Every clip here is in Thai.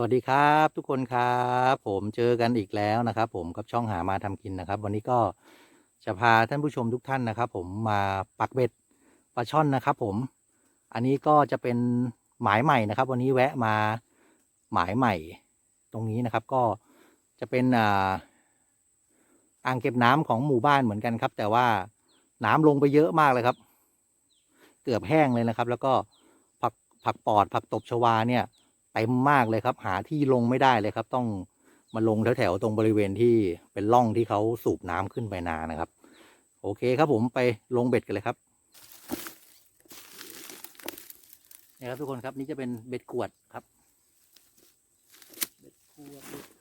สวัสดีครับทุกคนครับผมเจอกันอีกแล้วนะครับ ผมกับช่องหามาทำกินนะครับ วันนี้ก็จะพาท่านผู้ชมทุกท่านนะครับ ผมมาปักเบ็ดปลาช่อนนะครับ ผมอันนี้ก็จะเป็นหมายใหม่นะครับ วันนี้แวะมาหมายใหม่ ตรงนี้นะครับ ก็จะเป็นอ่าอ่างเก็บน้ำของหมู่บ้านเหมือนกันครับ แต่ว่าน้ำลงไปเยอะมากเลยครับ เกือบแห้งเลยนะครับ แล้วก็ผักผักปอดผักตบชวาเนี่ย ต็มมากเลยครับ หาที่ลงไม่ได้เลยครับ ต้องมาลงแถวๆตรงบริเวณที่เป็นร่องที่เขาสูบน้ำขึ้นไปนานะครับ โอเคครับผมไปลงเบ็ดกันเลยครับนี่ครับทุกคนครับนี่จะเป็นเบ็ดขวดครับ เบ็ดขวดเบ็ดขวด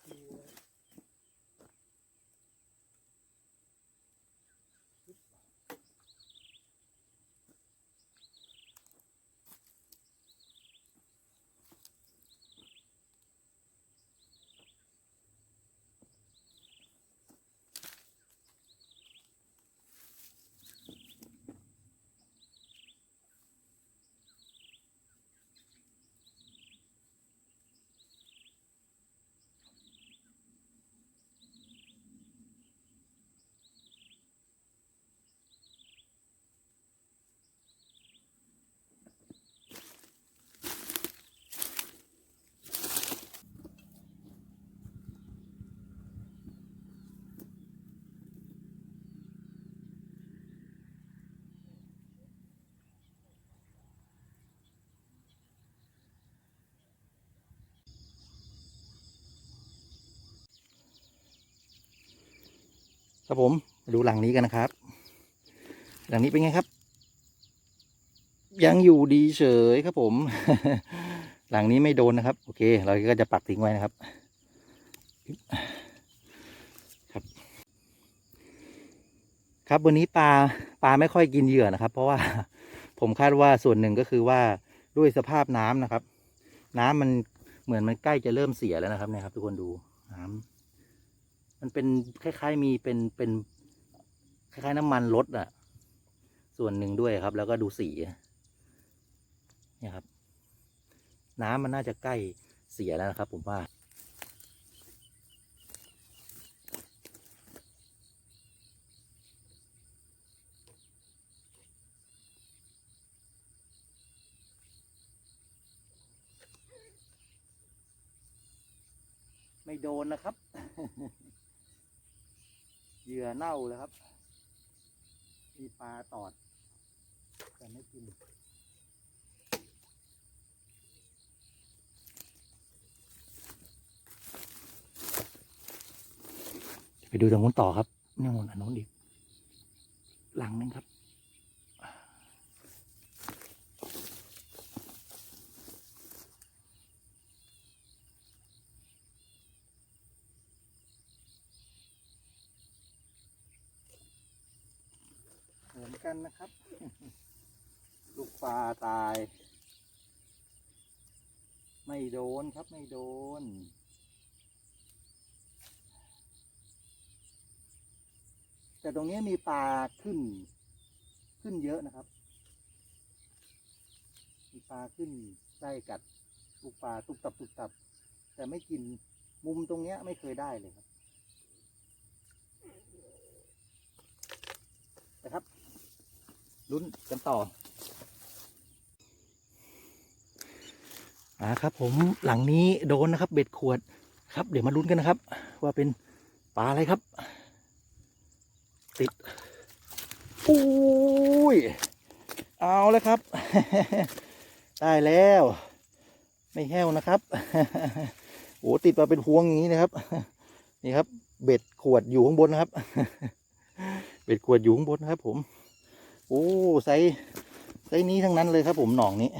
ครับผมดูหลังนี้กันนะครับ หลังนี้เป็นไงครับ ยังอยู่ดีเฉยครับผม หลังนี้ไม่โดนนะครับ โอเค เราก็จะปักทิ้งไว้นะครับ ครับ ครับวันนี้ปลาปลาไม่ค่อยกินเหยื่อนะครับ เพราะว่าผมคาดว่าส่วนหนึ่งก็คือว่าด้วยสภาพน้ำนะครับ น้ำมันเหมือนมันใกล้จะเริ่มเสียแล้วนะครับเนี่ยครับ ทุกคนดูน้ำ มันเป็นคล้าย ๆ มีเป็นเป็นคล้ายๆน้ำมันรถอะส่วนหนึ่งด้วยครับ แล้วก็ดูสีเนี่ยครับ น้ำมันน่าจะใกล้เสียแล้วนะครับผมว่าไม่โดนนะครับ เหยื่อเน่าเลยครับ มีปลาตอด แต่ไม่กินไปดูตรงนู้นต่อครับนี่นอันนู้นอีกหลังนึงครับ เหมือน กันนะครับ ลูกปลาตาย ไม่โดนครับไม่โดน แต่ตรงนี้มีปลาขึ้น ขึ้นเยอะนะครับ มีปลาขึ้นใกล้กัดลูกปลาตุบตับตุบตับ แต่ไม่กินมุมตรงเนี้ยไม่เคยได้เลยครับนะครับ ลุ้นกันต่ออาครับผมหลังนี้โดนนะครับ เบ็ดขวดครับ เดี๋ยวมาลุ้นกันนะครับ ว่าเป็นปลาอะไรครับ ติดอุ้ยเอาแล้วครับ ได้แล้ว ไม่แห้วนะครับโอ้ติดมาเป็นพวงอย่างนี้นะครับ นี่ครับ เบ็ดขวดอยู่ข้างบนนะครับ เบ็ดขวดอยู่ข้างบนนะครับผม โอ้ไซส์ไซส์นี้ทั้งนั้นเลยครับผมหนองนี้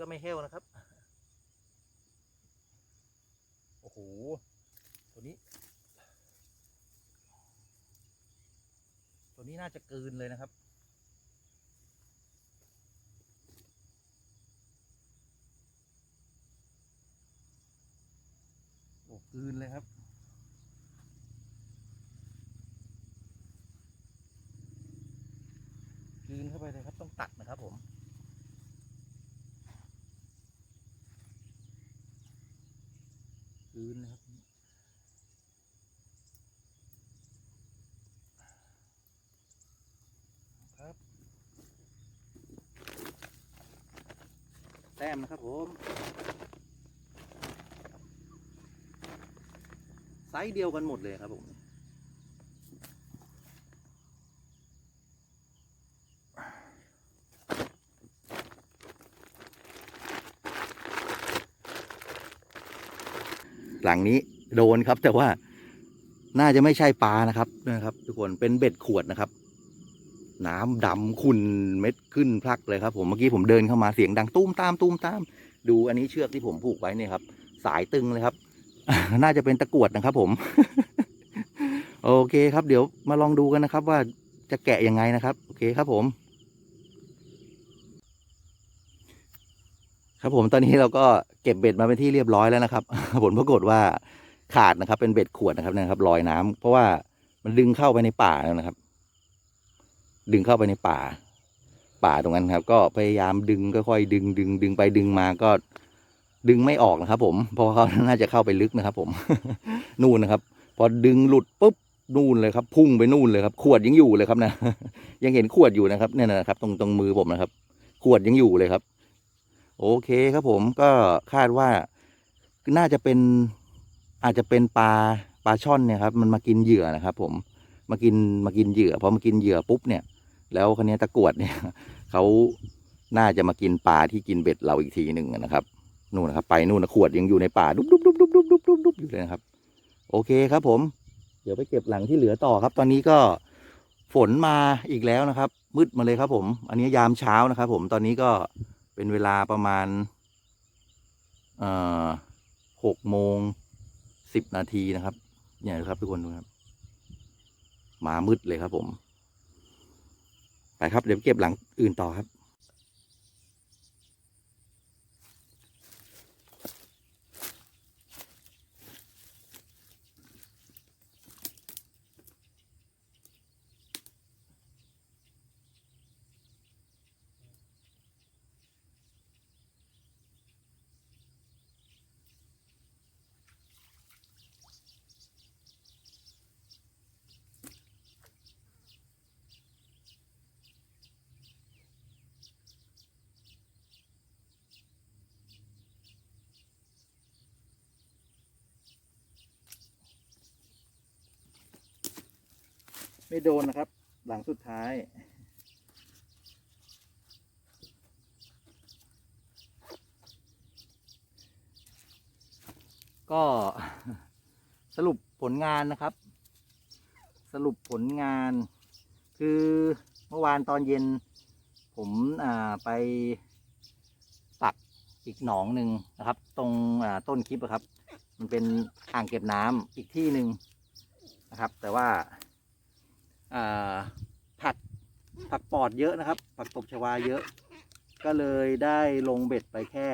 ก็ไม่แห้วนะครับ โอ้โห ตัวนี้ ตัวนี้น่าจะกืนเลยนะครับ โอ้กืนเลยครับกืนเข้าไปเลยครับ ต้องตัดนะครับผม กลืนเลยครับ ครับ แต้มนะครับผม ไซส์เดียวกันหมดเลยครับผม หลังนี้โดนครับ แต่ว่าน่าจะไม่ใช่ปลานะครับนะครับ ทุกคนเป็นเบ็ดขวดนะครับ น้ำดำขุ่นเม็ดขึ้นพลักเลยครับ ผมเมื่อกี้ผมเดินเข้ามาเสียงดังตุ้มตามตุ้มตาม ดูอันนี้เชือกที่ผมผูกไว้เนี่ยครับ สายตึงเลยครับ น่าจะเป็นตะกวดนะครับ ผม โอเคครับ เดี๋ยวมาลองดูกันนะครับ ว่าจะแกะยังไงนะครับ โอเคครับผม ครับผมตอนนี้เราก็เก็บเบ็ดมาเป็นที่เรียบร้อยแล้วนะครับ ผลปรากฏว่าขาดนะครับ เป็นเบ็ดขวดนะครับนะครับลอยน้ำเพราะว่ามันดึงเข้าไปในป่าแล้วนะครับ ดึงเข้าไปในป่า ป่าตรงนั้นครับ ก็พยายามดึงค่อยๆดึงดึงดึงไปดึงมาก็ดึงไม่ออกนะครับ ผมเพราะว่าเขาน่าจะเข้าไปลึกนะครับ ผม นู่นนะครับ พอดึงหลุดปุ๊บนู่นเลยครับ พุ่งไปนู่นเลยครับ ขวดยังอยู่เลยครับนะยังเห็นขวดอยู่นะครับเนี่ยนะครับ ตรงตรงมือผมนะครับ ขวดยังอยู่เลยครับ โอเคครับผมก็คาดว่าน่าจะเป็นอาจจะเป็นปลาปลาช่อนเนี่ยครับมันมากินเหยื่อนะครับ ผมมากินมากินเหยื่อพอมากินเหยื่อปุ๊บเนี่ย แล้วคันนี้ตะกรวดเนี่ยเขาน่าจะมากินปลาที่กินเบ็ดเราอีกทีหนึ่งนะครับนู่นนะครับ ไปนู่นนะขวดยังอยู่ในป่าดุบดุบดุบดุบดุบดุบดุบดุบอยู่เลยนะครับ โอเคครับผม เดี๋ยวไปเก็บหลังที่เหลือต่อครับ ตอนนี้ก็ฝนมาอีกแล้วนะครับ มืดมาเลยครับผม อันนี้ยามเช้านะครับ ผมตอนนี้ก็ เป็นเวลาประมาณหกโมงสิบนาทีนะครับ เนี่ยครับทุกคนดูครับมามืดเลยครับผม ไปครับ เดี๋ยวเก็บหลังอื่นต่อครับ ไม่โดนนะครับ หลังสุดท้าย ก็สรุปผลงานนะครับ สรุปผลงาน คือเมื่อวานตอนเย็น ผมอ่าไปปักอีกหนองหนึ่งนะครับ ตรงต้นคลิปครับ มันเป็นอ่างเก็บน้ำอีกที่หนึ่งนะครับ แต่ว่า ผักผักปอดเยอะนะครับ ผักตบชวาเยอะ ก็เลยได้ลงเบ็ดไปแค่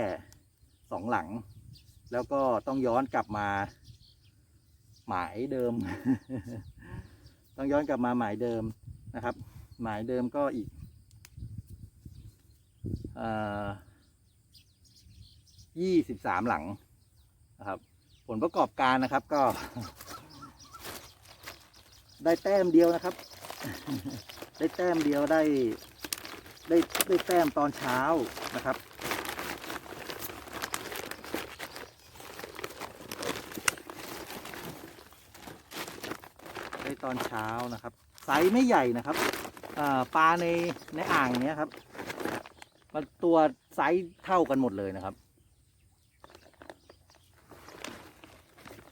สองหลัง แล้วก็ต้องย้อนกลับมา หมายเดิม ต้องย้อนกลับมาหมายเดิมนะครับ หมายเดิมก็อีกยี่สิบสามหลังนะครับ ผลประกอบการนะครับก็ ได้แต้มเดียวนะครับ ได้แต้มเดียวได้ได้ได้แต้มตอนเช้านะครับได้ตอนเช้านะครับไซส์ไม่ใหญ่นะครับปลาในในอ่างเนี้ยครับ มันตัวไซส์เท่ากันหมดเลยนะครับ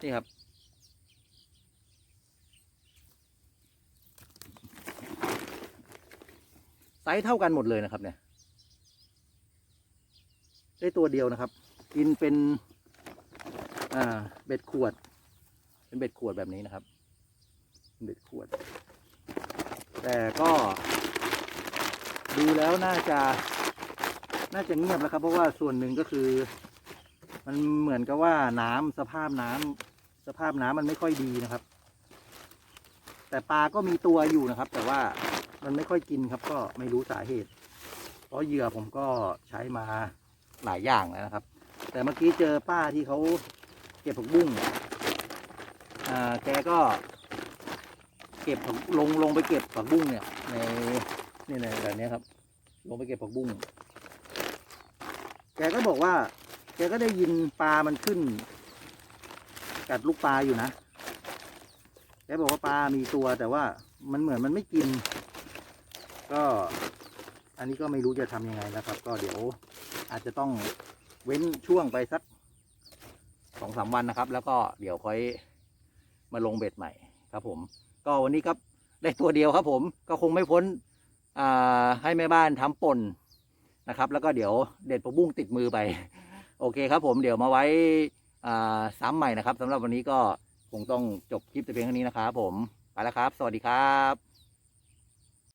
นี่ครับ ส์เท่ากันหมดเลยนะครับ เนี่ย ได้ตัวเดียวนะครับ กินเป็นอ่าเบ็ดขวด เป็นเบ็ดขวดแบบนี้นะครับเป็นเบ็ดขวด แต่ก็ ดูแล้วน่าจะ น่าจะเงียบแล้วครับ เพราะว่าส่วนหนึ่งก็คือ มันเหมือนกับว่าน้ำสภาพน้ำสภาพน้ำมันไม่ค่อยดีนะครับ แต่ปลาก็มีตัวอยู่นะครับ แต่ว่า มันไม่ค่อยกินครับ ก็ไม่รู้สาเหตุ เพราะเหยื่อผมก็ใช้มาหลายอย่างแล้วนะครับ แต่เมื่อกี้เจอป้าที่เขาเก็บผักบุ้งอ่าแกก็ เก็บผักลงลงไปเก็บผักบุ้งเนี่ย ในนี่ในแบบนี้ครับ ลงไปเก็บผักบุ้งแกก็บอกว่า แกก็ได้ยินปลามันขึ้น กัดลูกปลาอยู่นะแกบอกว่าปลามีตัวแต่ว่ามันเหมือนมันไม่กิน ก็อันนี้ก็ไม่รู้จะทำยังไงนะครับ ก็เดี๋ยวอาจจะต้องเว้นช่วงไปสักสองสามวันนะครับ แล้วก็เดี๋ยวค่อยมาลงเบ็ดใหม่ครับผม ก็วันนี้ครับได้ตัวเดียวครับผมก็คงไม่พ้นอ่าให้แม่บ้านทำป่นนะครับ แล้วก็เดี๋ยวเด็ดผักบุ้งติดมือไป โอเคครับผมเดี๋ยวมาไว้ซ้ำใหม่นะครับสำหรับวันนี้ก็คงต้องจบคลิปแต่เพียงเท่านี้นะครับผมไปแล้วครับ สวัสดีครับ